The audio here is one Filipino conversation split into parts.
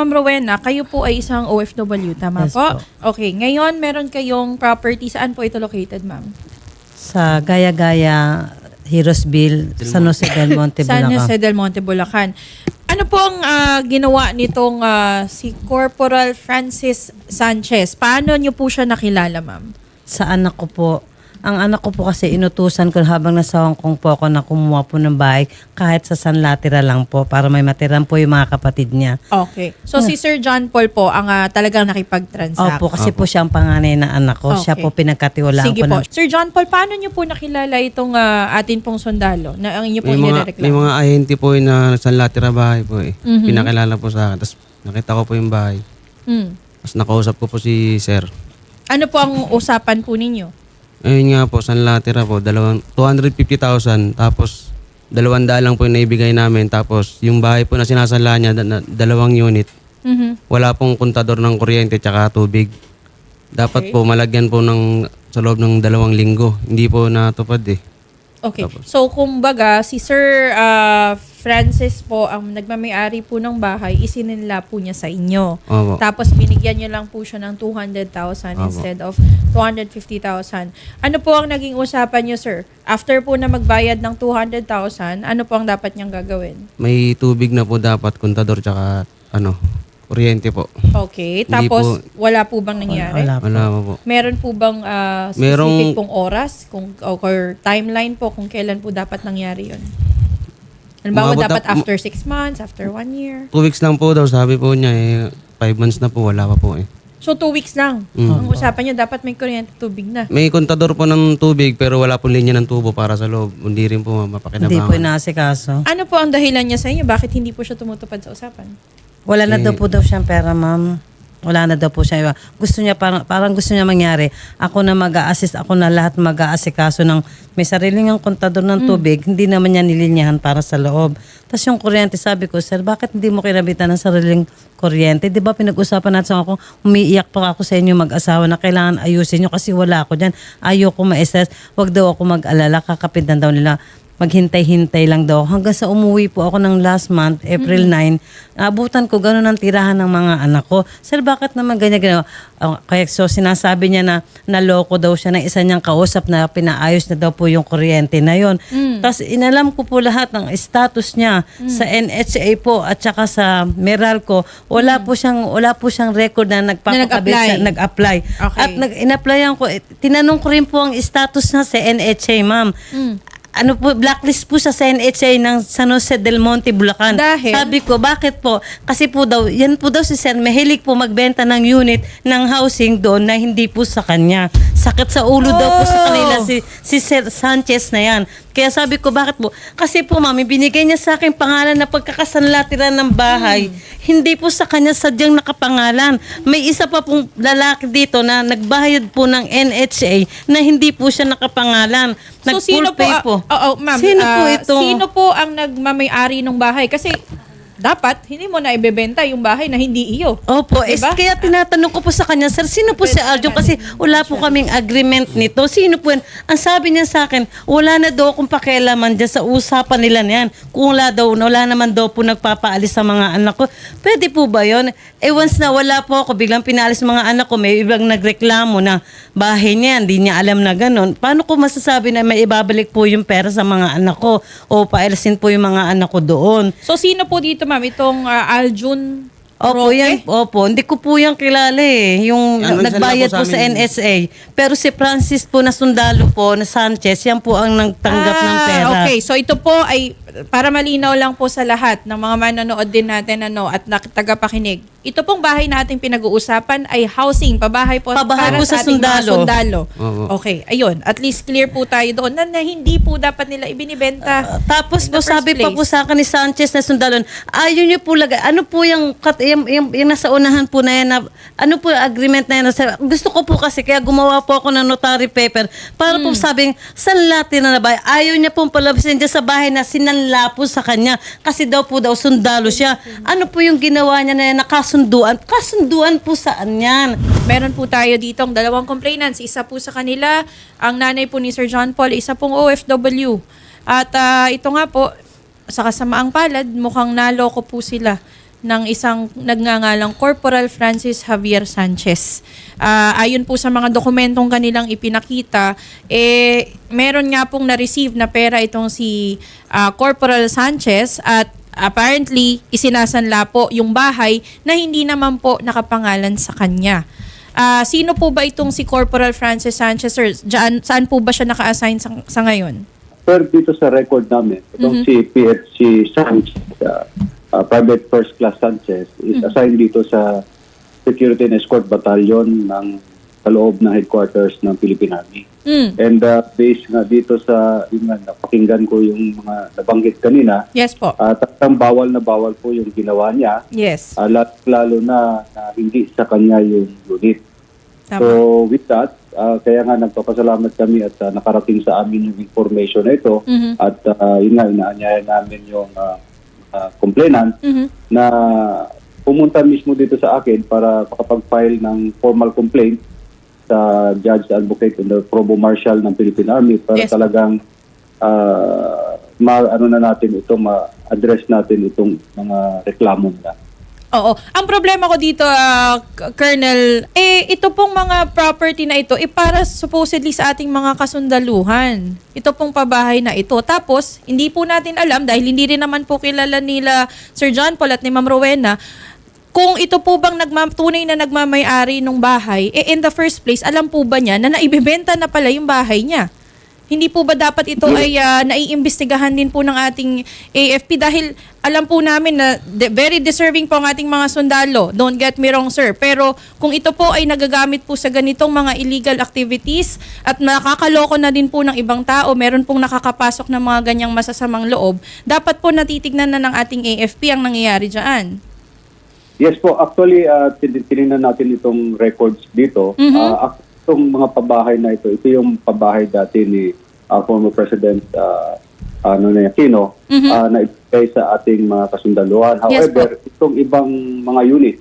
Ma'am Rowena, kayo po ay isang OFW, tama Yes po? po. Okay, ngayon meron kayong property. Saan po ito located, ma'am? Sa Gaya-Gaya, Hirosville, San Jose del Monte, San Bulacan. Jose del Monte, Bulacan. Ano po ang ah, ginawa nitong ah, si Corporal Francis Sanchez? Paano niyo po siya nakilala, ma'am? Sa anak ko po. Ang anak ko po kasi inutusan ko habang nasa Hong Kong po ako na kumuha po ng bahay kahit sa San Latira lang po para may matiran po yung mga kapatid niya. Okay. So si Sir John Paul po ang ah, talagang nakipag-transact. Opo, kasi po siya ang panganay na anak ko. Siya Okay. po pinagkatiwalaan Sige ko po. ng Sir John Paul, paano niyo po nakilala itong ah, atin pong sundalo na ang inyo po May mga, may mga ahente po yun na sa Latira bahay po eh. Mhm. Pinakilala po sa akin. Tapos nakita ko po yung bahay. Hmm. Tapos nakausap ko po si sir. Ano po ang usapan po ninyo? Ayun nga po, sa Latira po, dalawang, 250,000. Tapos dalawang daan lang po yung naibigay namin. Tapos yung bahay po na sinasala niya, da- na- dalawang unit. Mhm. Wala pong kontador ng kuryente tsaka tubig. Dapat Okay. po malagyan po ng sa loob ng dalawang linggo. Hindi po natupad eh. Okay. So, kumbaga, si Sir ah, Francis po, ang nagmamayari po ng bahay, isininla po niya sa inyo. Opo. Tapos, binigyan niyo lang po siya ng 200,000 Opo. instead of 250,000. Ano po ang naging usapan niyo, sir? After po na magbayad ng 200,000, ano po ang dapat niyang gagawin? May tubig na po dapat, kontador tsaka ano, kuryente po. Okay. Hindi Tapos, po- wala po bang nangyari? Wala po. Wala pa po. Meron po bang ah, specific Merong- pong oras kung or timeline po kung kailan po dapat nangyari 'yon? Halimbawa, Umabot dapat na- after six months, after one year. Two weeks lang po daw, sabi po niya eh. Five months na po, wala pa po eh. So, two weeks lang. Mm. Ang usapan nyo, dapat may kuryente tubig na. May kontador po ng tubig pero wala po linya ng tubo para sa loob. Hindi rin po Hindi po mapakinabangan. inaasikaso. Ano po ang dahilan niya sa inyo? Bakit hindi po siya tumutupad sa usapan? Wala na Eh, daw po daw siyang pera, ma'am. Wala na daw po siya. iba. Gusto niya, parang, parang gusto niya mangyari. Ako na mag assist ako na lahat mag aasikaso ng may sariling ang kontador ng tubig, hindi naman niya nilinyahan para sa loob. Tapos yung kuryente, sabi ko, sir, bakit hindi mo kinabitan ng sariling kuryente? Di ba pinag-usapan natin ako, umiiyak pa ako sa inyo mag-asawa na kailangan ayusin nyo kasi wala ako dyan. Ayoko ma-stress. Huwag daw ako mag-alala, kakapitan daw nila maghintay-hintay lang daw. Hanggang sa umuwi po ako ng last month, April 9, abutan ko ganun ang tirahan ng mga anak ko. Sir, bakit naman ganyan ginawa? Ah, kaya so sinasabi niya na naloko daw siya ng isa niyang kausap na pinaayos na daw po yung kuryente na yon. Tapos inalam ko po lahat ng status niya sa NHA po at saka sa Meralco. Wala po siyang wala po siyang record na nagpapakabit nag-apply. siya, nag-apply. Okay. At nag in-applyan ko, eh, tinanong ko rin po ang status niya sa NHA, ma'am. Ano po, blacklist po sa NHA ng San Jose del Monte, Bulacan. Dahil? Sabi ko, bakit po? Kasi po daw, yan po daw si Sir, mahilig po magbenta ng unit ng housing doon na hindi po sa kanya. Sakit sa ulo daw po sa Oh. kanila si, si Sir Sanchez na yan. Kaya sabi ko, bakit po? Kasi po, mami, binigay niya sa akin pangalan na pagkakasanlatiran ng bahay. Hindi po sa kanya sadyang nakapangalan. May isa pa pong lalaki dito na nagbayad po ng NHA na hindi po siya nakapangalan. So, Nag-full sino po? pay po. Oo, ma'am. Sino po ah, ito? Sino po ang nagmamayari ng bahay? Kasi dapat hindi mo na ibebenta yung bahay na hindi iyo. Opo, is Diba? kaya tinatanong ko po sa kanya, sir, sino po si Aljo? Kasi wala po kaming agreement nito. Sino po yan? Ang sabi niya sa akin, wala na daw akong pakialaman dyan sa usapan nila na yan. Kung wala daw, wala naman daw po nagpapaalis sa mga anak ko. Pwede po ba yon? Eh once na wala po ako, biglang pinaalis mga anak ko, may ibang nagreklamo na bahay niya, hindi niya alam na ganun. Paano ko masasabi na may ibabalik po yung pera sa mga anak ko o paalisin po yung mga anak ko doon? So, sino po dito, ma'am? Itong ah, Aljun Opo, Roque? yan, opo. Hindi ko po yan kilala eh. Yung Ano, nagbayad po po sa sa amin. NSA. Pero si Francis po na sundalo po, na Sanchez, yan po ang nagtanggap ng Ah, pera. Okay, so ito po ay para malinaw lang po sa lahat ng mga manonood din natin ano at nak- tagapakinig. Ito pong bahay nating pinag-uusapan ay housing, pabahay po Pabahay para po sa ating mga sundalo. sundalo. Oo. Okay, ayun. At least clear po tayo doon na, na hindi po dapat nila ibinibenta. Uh, tapos po sabi pa place. po sa akin ni Sanchez na sundalon, ayaw niyo po lagay, ano po yung, kat- yung, yung, yung nasa unahan po na yan, na, ano po yung agreement na yan? Sa- Gusto ko po kasi, kaya gumawa po ako ng notary paper para Hmm. po sabing, sanlati na na ba? Ayaw niya pong palabasin dyan sa bahay na sinanla po sa kanya. Kasi daw po daw sundalo siya. Ano po yung ginawa niya na yan, nakasunduan? Kasunduan po saan yan? Meron po tayo dito ang dalawang complainants. Isa po sa kanila, ang nanay po ni Sir John Paul, isa pong OFW. At ah, ito nga po, sa kasamaang palad, mukhang naloko po sila ng isang nagngangalang Corporal Francis Javier Sanchez. Ah, ayon po sa mga dokumentong kanilang ipinakita, eh, meron nga pong na-receive na pera itong si ah, Corporal Sanchez at apparently isinasanla po yung bahay na hindi naman po nakapangalan sa kanya. Ah, sino po ba itong si Corporal Francis Sanchez sir? Diyan, saan po ba siya naka-assign sa, sa ngayon? Sir, dito sa record namin, itong si PFC Sanchez, uh, uh, Private First Class Sanchez, is assigned dito sa Security and Escort Battalion ng sa loob ng headquarters ng Philippine Army. Mm. And uh, based nga dito sa, yun nga, napakinggan ko yung mga nabanggit kanina, Yes po. uh, talagang bawal na bawal po yung ginawa niya, Yes. uh, lat- lalo na, na hindi sa kanya yung unit. Tama. So with that, ah, kaya nga nagpapasalamat kami at ah, nakarating sa amin yung information na ito Mhm. at ah, yun nga, inaanyayan namin yung ah, ah, complainant Mhm. na pumunta mismo dito sa akin para makapag-file ng formal complaint sa Judge Advocate and the Provo Marshal ng Philippine Army para Yes. talagang ah, ma ano na natin ito ma-address natin itong mga reklamo nila. Oo. Ang problema ko dito, K- Colonel, eh, ito pong mga property na ito, eh, para supposedly sa ating mga kasundaluhan. Ito pong pabahay na ito. Tapos, hindi po natin alam, dahil hindi rin naman po kilala nila Sir John Paul at ni Ma'am Rowena, kung ito po bang nagma- tunay na nagmamayari ng bahay, eh in the first place, alam po ba niya na naibibenta na pala yung bahay niya? Hindi po ba dapat ito ay ah, naiimbestigahan din po ng ating AFP dahil alam po namin na de- very deserving po ang ating mga sundalo. Don't get me wrong, sir. Pero kung ito po ay nagagamit po sa ganitong mga illegal activities at nakakaloko na din po ng ibang tao, meron pong nakakapasok ng mga ganyang masasamang loob, dapat po natitignan na ng ating AFP ang nangyayari dyan. Yes po, actually, uh, tin- tinignan natin itong records dito. Mhm. Ah, ac- itong mga pabahay na ito, ito yung pabahay dati ni ah, former President uh, ano na Aquino Mhm. ah, na ibigay sa ating mga kasundaluhan. Yes However, itong ibang mga unit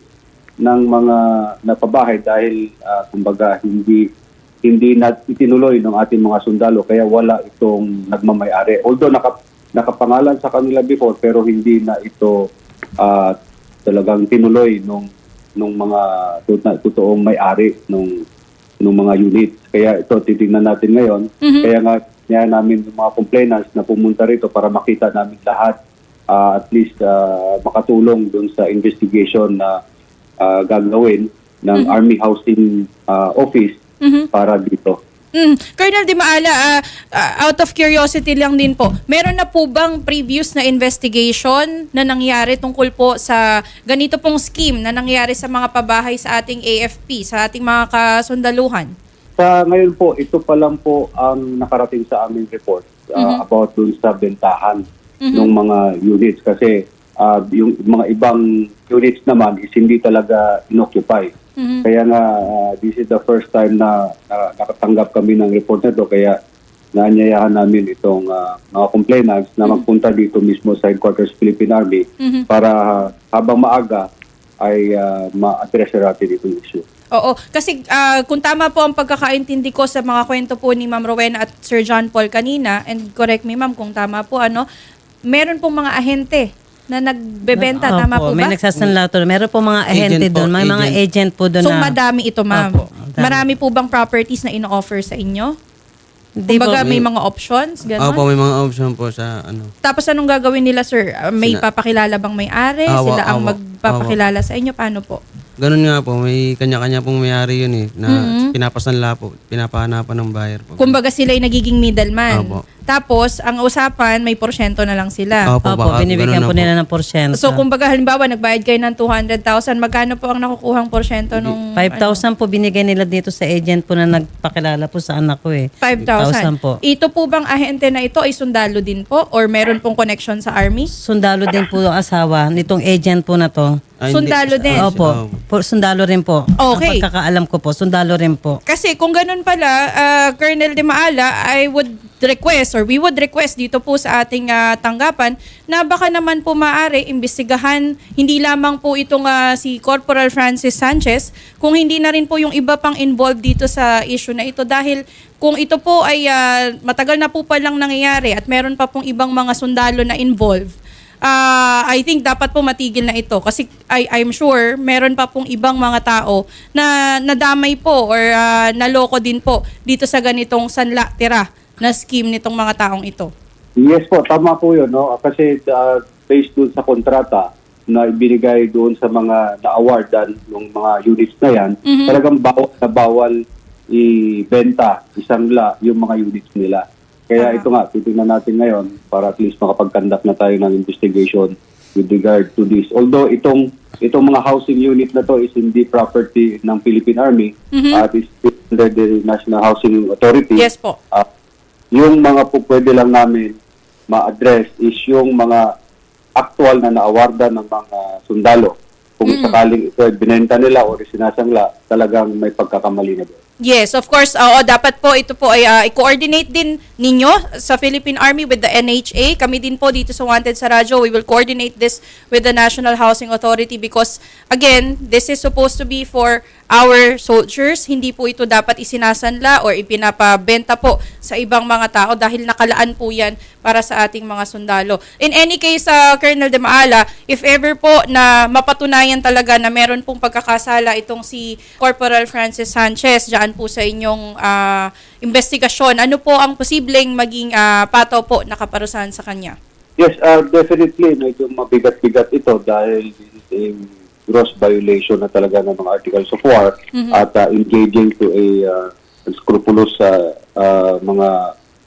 ng mga napabahay dahil ah, kumbaga hindi hindi na itinuloy ng ating mga sundalo kaya wala itong nagmamayari. Although naka, nakapangalan sa kanila before pero hindi na ito ah, talagang tinuloy nung nung mga totoong may-ari nung nung mga units. Kaya ito titingnan natin ngayon. Mhm. Kaya nga kaya namin yung mga complainants na pumunta rito para makita namin lahat ah, at least ah, makatulong dun sa investigation na ah, gagawin ng Army Housing ah, Office Mhm. para dito. Mm. Colonel Di Maala, ah, out of curiosity lang din po, meron na po bang previous na investigation na nangyari tungkol po sa ganito pong scheme na nangyari sa mga pabahay sa ating AFP, sa ating mga kasundaluhan? Sa ngayon po, ito pa lang po ang nakarating sa aming report uh, about dun sa bentahan ng mga units kasi uh, yung mga ibang units naman is hindi talaga inoccupy. Mhm. Kaya nga uh, this is the first time na, na nakatanggap kami ng report na ito kaya naanyayahan namin itong uh, mga complainants na magpunta dito mismo sa headquarters Philippine Army Mhm. para habang maaga ay uh, ma-address natin itong issue. Oo, kasi ah, kung tama po ang pagkakaintindi ko sa mga kwento po ni Ma'am Rowena at Sir John Paul kanina, and correct me ma'am kung tama po, ano, meron pong mga ahente na nagbebenta, Opo, tama po May ba? nagsasanlato. Meron po mga Agent ahente po, doon. May mga agent. agent po doon So na... madami ito ma'am. Opo, madami. Marami po bang properties na ino-offer sa inyo? Hindi po. Kumbaga may mga options, gano'n? Opo, may mga option po sa ano. Tapos anong gagawin nila sir? May Sila- papakilala bang may-ari? Awa, Sila ang awa, magpapakilala sa inyo? Paano po? Ganun nga po, may kanya-kanya pong mayari yun eh, na Mhm. pinapasanla po, pinapahanapan ng buyer po. Kumbaga sila ay nagiging middleman. Opo. Tapos, ang usapan, may porsyento na lang sila. Opo, Opo, baka binibigyan ganun po na nila ng porsyento. So, kumbaga, halimbawa, nagbayad kayo ng 200,000, magkano po ang nakukuhang porsyento nung... 5,000 po binigay nila dito sa agent po na nagpakilala po sa anak ko eh. 5,000. 5,000 po. Ito po bang ahente na ito ay sundalo din po? Or meron pong connection sa army? Sundalo din po ang asawa nitong agent po na to. Ay, hindi. Sundalo din. Opo, po, sundalo rin po. Okay. Ang pagkakaalam ko po, sundalo rin po. Kasi kung ganun pala, ah, Colonel De Maala, I would request or we would request dito po sa ating ah, tanggapan na baka naman po maaari imbestigahan hindi lamang po itong ah, si Corporal Francis Sanchez kung hindi na rin po yung iba pang involved dito sa issue na ito dahil kung ito po ay ah, matagal na po palang nangyayari at meron pa pong ibang mga sundalo na involved ah, I think dapat po matigil na ito kasi I, I'm sure meron pa pong ibang mga tao na nadamay po or ah, naloko din po dito sa ganitong sanla tira na scheme nitong mga taong ito. Yes po, tama po yun. No? Kasi uh, based doon sa kontrata na ibinigay doon sa mga na-awardan ng mga units na yan, talagang bawal na bawal ibenta, isangla yung mga units nila. Kaya ito nga, titingnan natin ngayon para at least makapag-conduct na tayo ng investigation with regard to this. Although itong itong mga housing unit na to is hindi property ng Philippine Army at is under the National Housing Authority. Yes po. Ah, yung mga po pwede lang namin ma-address is yung mga actual na naawarda ng mga sundalo. Kung sakaling ito ay binenta nila o sinasangla, talagang may pagkakamali na doon. Yes, of course. Oo, dapat po ito po ay ah, i-coordinate din ninyo sa Philippine Army with the NHA. Kami din po dito sa Wanted sa Radyo, we will coordinate this with the National Housing Authority because again, this is supposed to be for our soldiers. Hindi po ito dapat isinasanla or ipinapabenta po sa ibang mga tao dahil nakalaan po yan para sa ating mga sundalo. In any case, uh, Colonel De Maala, if ever po na mapatunayan talaga na meron pong pagkakasala itong si Corporal Francis Sanchez dyan po sa inyong ah, investigasyon, ano po ang posibleng maging ah, pataw po na kaparusahan sa kanya? Yes, uh, definitely, medyo mabigat-bigat ito dahil this is a gross violation na talaga ng mga articles of war at uh, engaging to a uh, unscrupulous uh, uh, mga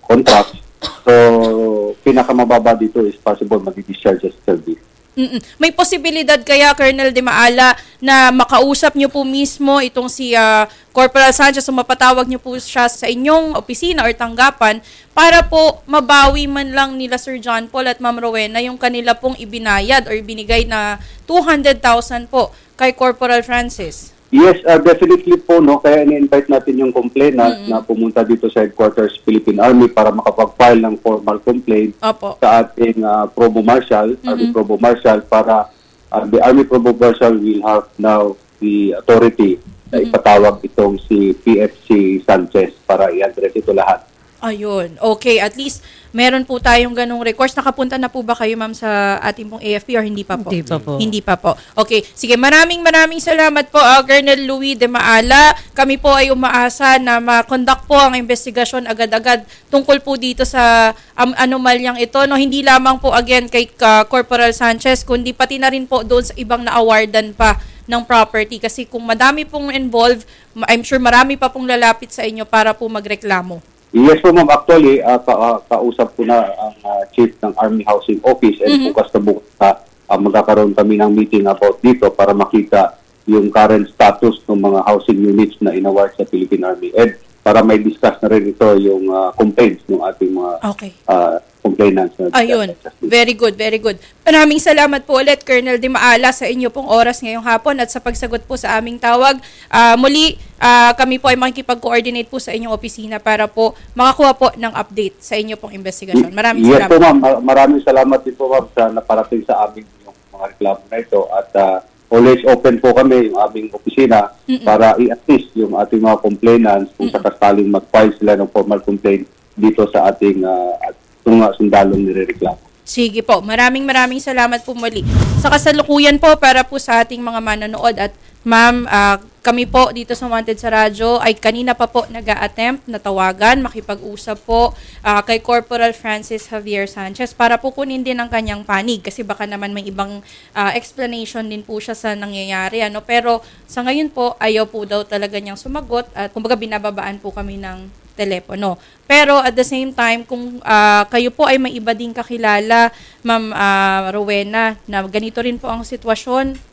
contracts. So, pinakamababa dito is possible mag-discharge as service. Mm-mm. May posibilidad kaya, Colonel De Maala, na makausap niyo po mismo itong si ah, Corporal Sanchez o mapatawag niyo po siya sa inyong opisina or tanggapan para po mabawi man lang nila Sir John Paul at Ma'am Rowena yung kanila pong ibinayad or binigay na 200,000 po kay Corporal Francis. Yes, uh, definitely po, no? Kaya ini-invite natin yung complainant na pumunta dito sa headquarters Philippine Army para makapag-file ng formal complaint Opo. sa ating uh, Probo Marshal, Army Probo Marshal, para uh, the Army Probo Marshal will have now the authority na ipatawag itong si PFC Sanchez para i-address ito lahat. Ayun. Okay, at least meron po tayong ganong recourse. Nakapunta na po ba kayo, ma'am, sa ating pong AFP or hindi pa po? Hindi pa po. Hindi pa po. Okay. Sige, maraming maraming salamat po, uh, Colonel Louis de Maala. Kami po ay umaasa na ma-conduct po ang investigasyon agad-agad tungkol po dito sa um, anomalyang ito. No, hindi lamang po again kay uh, Corporal Sanchez, kundi pati na rin po doon sa ibang na-awardan pa ng property kasi kung madami pong involved, I'm sure marami pa pong lalapit sa inyo para po magreklamo. Yes po ma'am, actually, uh, ka- uh, kausap ko na ang uh, chief ng Army Housing Office and bukas na bukas uh, uh, magkakaroon kami ng meeting about dito para makita yung current status ng mga housing units na inaward sa Philippine Army. And para may discuss na rin ito yung uh, complaints ng ating mga Okay. uh, complainants. Na Ayun. Very good, very good. Maraming salamat po ulit, Colonel Di Maala, sa inyo pong oras ngayong hapon at sa pagsagot po sa aming tawag. Ah, muli, ah, kami po ay makikipag-coordinate po sa inyong opisina para po makakuha po ng update sa inyo pong investigasyon. Maraming yes salamat. po ma'am, Mar- maraming salamat din po ma'am sa naparating sa amin yung mga reklamo na ito at uh, always open po kami yung aming opisina para i-assist yung ating mga complainants kung sakasaling mag-file sila ng formal complaint dito sa ating uh, at mga sundalong nirereklamo. Sige po. Maraming maraming salamat po muli. Sa kasalukuyan po para po sa ating mga manonood at ma'am, ah, kami po dito sa Wanted sa Radyo ay kanina pa po nag attempt na tawagan, makipag-usap po ah, kay Corporal Francis Javier Sanchez para po kunin din ang kanyang panig kasi baka naman may ibang ah, explanation din po siya sa nangyayari. Ano? Pero sa ngayon po, ayaw po daw talaga niyang sumagot at kumbaga binababaan po kami ng telepono. Pero at the same time, kung ah, kayo po ay may iba ding kakilala, Ma'am ah, Rowena, na ganito rin po ang sitwasyon,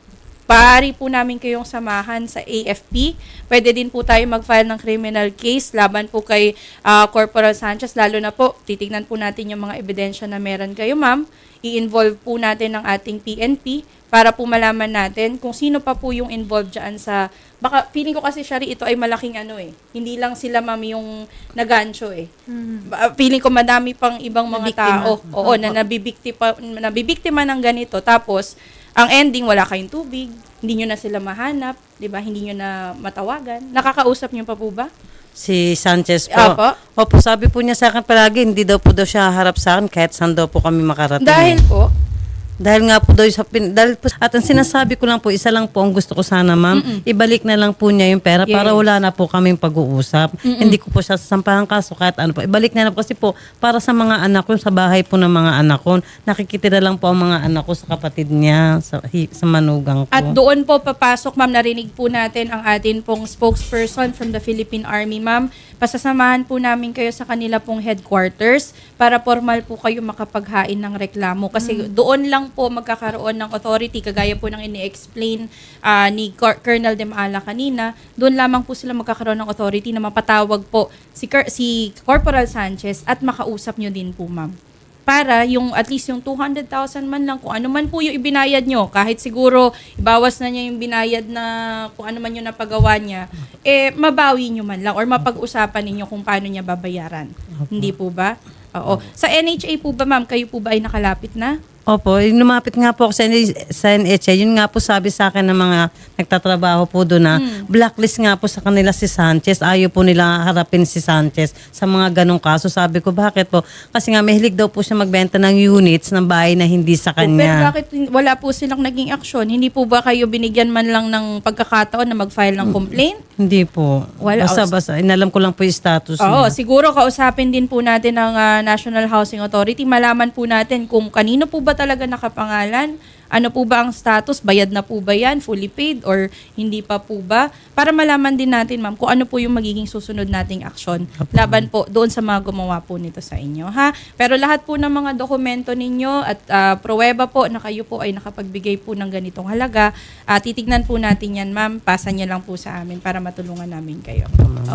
Paari po namin kayong samahan sa AFP. Pwede din po tayo mag-file ng criminal case laban po kay ah, Corporal Sanchez. Lalo na po, titignan po natin yung mga ebidensya na meron kayo, ma'am. I-involve po natin ang ating PNP para po malaman natin kung sino pa po yung involved dyan sa... Baka, feeling ko kasi, Shari, ito ay malaking ano eh. Hindi lang sila, ma'am, yung nagancho eh. Ba- Feeling ko madami pang ibang mga Nabiktima. tao. Oo, na nabibiktima, nabibiktima ng ganito. Tapos, ang ending, wala kayong tubig, hindi nyo na sila mahanap, di ba? Hindi nyo na matawagan. Nakakausap nyo pa po ba? Si Sanchez po. Apo. Opo, sabi po niya sa akin palagi, hindi daw po daw siya harap sa akin kahit saan daw po kami makarating. Dahil po, Dahil nga po daw sa pin, dahil po, at ang sinasabi ko lang po, isa lang po ang gusto ko sana ma'am, ibalik na lang po niya yung pera para Yes. wala na po kaming pag-uusap. Hindi ko po siya sasampahan kaso kahit ano po. Ibalik na lang po kasi po para sa mga anak ko, sa bahay po ng mga anak ko, nakikitira lang po ang mga anak ko sa kapatid niya, sa, hi- sa manugang ko. At doon po papasok, ma'am, narinig po natin ang atin pong spokesperson from the Philippine Army, ma'am. Pasasamahan po namin kayo sa kanila pong headquarters para formal po kayo makapaghain ng reklamo. Kasi doon lang po magkakaroon ng authority, kagaya po ng ini-explain ah, ni Cor- Colonel Demala kanina, doon lamang po sila magkakaroon ng authority na mapatawag po si, Cor- si Corporal Sanchez at makausap nyo din po, ma'am para yung at least yung 200,000 man lang kung ano man po yung ibinayad nyo kahit siguro ibawas na niya yung binayad na kung ano man yung napagawa niya eh mabawi nyo man lang or mapag-usapan ninyo kung paano niya babayaran. Hindi po ba? Oo. Sa NHA po ba ma'am kayo po ba ay nakalapit na Opo, yung lumapit nga po ako sa, sa NHA, yun nga po sabi sa akin ng mga nagtatrabaho po doon na blacklist nga po sa kanila si Sanchez. Ayaw po nila harapin si Sanchez sa mga ganong kaso. Sabi ko, bakit po? Kasi nga mahilig daw po siya magbenta ng units ng bahay na hindi sa O, Pero kanya. bakit wala po silang naging aksyon? Hindi po ba kayo binigyan man lang ng pagkakataon na mag-file ng complaint? Hindi po. Wala. Basta, basta, inalam ko lang po yung status Oo, niya. siguro kausapin din po natin ang ah, National Housing Authority. Malaman po natin kung kanino po ba talaga nakapangalan, ano po ba ang status, bayad na po ba yan, fully paid or hindi pa po ba? Para malaman din natin ma'am kung ano po yung magiging susunod nating aksyon laban po doon sa mga gumawa po nito sa inyo. ha Pero lahat po ng mga dokumento ninyo at ah, pruweba po na kayo po ay nakapagbigay po ng ganitong halaga, ah, titignan po natin yan ma'am, pasa niya lang po sa amin para matulungan namin kayo.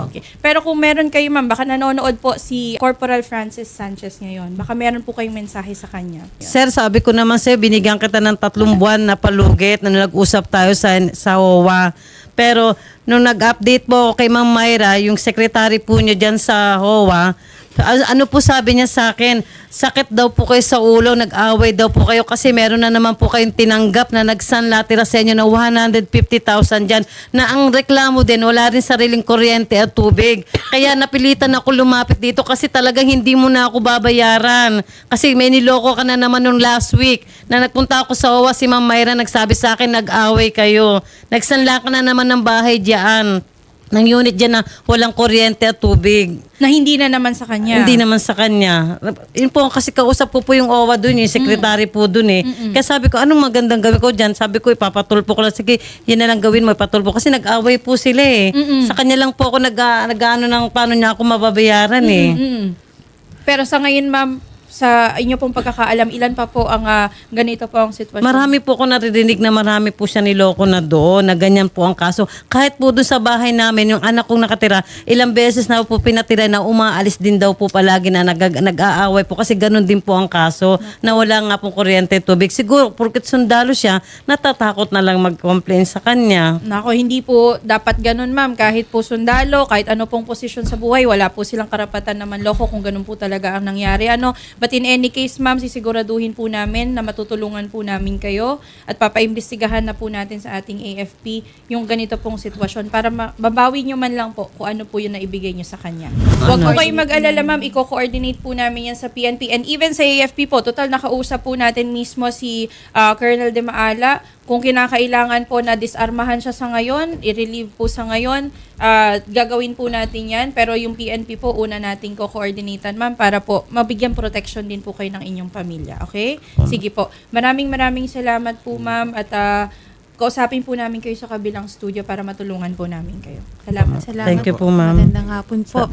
Okay. Pero kung meron kayo ma'am, baka nanonood po si Corporal Francis Sanchez ngayon. Baka meron po kayong mensahe sa kanya. Sir, sabi ko naman sa'yo, binigyan kita ng tatlong buwan na palugit na nag-usap tayo sa, sa OWA. Pero nung nag-update po kay Ma'am Myra, yung secretary po niya dyan sa OWA, a- ano po sabi niya sa akin, sakit daw po kayo sa ulo, nag-away daw po kayo kasi meron na naman po kayong tinanggap na nagsanlatira sa inyo na 150,000 dyan na ang reklamo din, wala rin sariling kuryente at tubig. Kaya napilitan ako lumapit dito kasi talagang hindi mo na ako babayaran. Kasi may niloko ka na naman nung last week na nagpunta ako sa OWA, si Ma'am Myra nagsabi sa akin, nag-away kayo. Nagsanla ka na naman ng bahay diyan ng unit dyan na walang kuryente at tubig. Na hindi na naman sa kanya. Hindi naman sa kanya. Yun po, kasi kausap ko po yung OWA dun, yung secretary po dun eh. Kaya sabi ko, anong magandang gawin ko dyan? Sabi ko, ipapatulpo ko lang. Sige, yan na lang gawin mo, ipatulpo. Kasi nag-away po sila eh. Sa kanya lang po ako nag, nag-ano ng paano niya ako mababayaran eh. Mm. Pero sa ngayon ma'am, sa inyo pong pagkakaalam, ilan pa po ang ah, ganito po ang sitwasyon? Marami po ako naririnig na marami po siya niloko na doon, na ganyan po ang kaso. Kahit po doon sa bahay namin, yung anak kong nakatira, ilang beses na po pinatira na umaalis din daw po palagi na nag, nag-aaway po kasi ganun din po ang kaso na wala nga pong kuryente tubig. Siguro, porket sundalo siya, natatakot na lang mag-complain sa kanya. Nako, hindi po dapat ganun ma'am. Kahit po sundalo, kahit ano pong posisyon sa buhay, wala po silang karapatan na manloko kung ganun po talaga ang nangyari. Ano, but in any case ma'am, sisiguraduhin po namin na matutulungan po namin kayo at papaimbestigahan na po natin sa ating AFP yung ganito pong sitwasyon para ma- mabawi nyo man lang po kung ano po yung naibigay nyo sa kanya. Huwag po kayo mag-alala ma'am, i-coordinate po namin yan sa PNP and even sa AFP po, total nakausap po natin mismo si ah, Colonel De Maala kung kinakailangan po na disarmahan siya sa ngayon, i-relieve po sa ngayon, ah, gagawin po natin yan. Pero yung PNP po, una nating ko-coordinatean, ma'am, para po mabigyan protection din po kayo ng inyong pamilya. Okay? Sige po. Maraming maraming salamat po, ma'am. At ah, kausapin po namin kayo sa kabilang studio para matulungan po namin kayo. Salamat. Salamat Thank you po, ma'am. Magandang hapon po.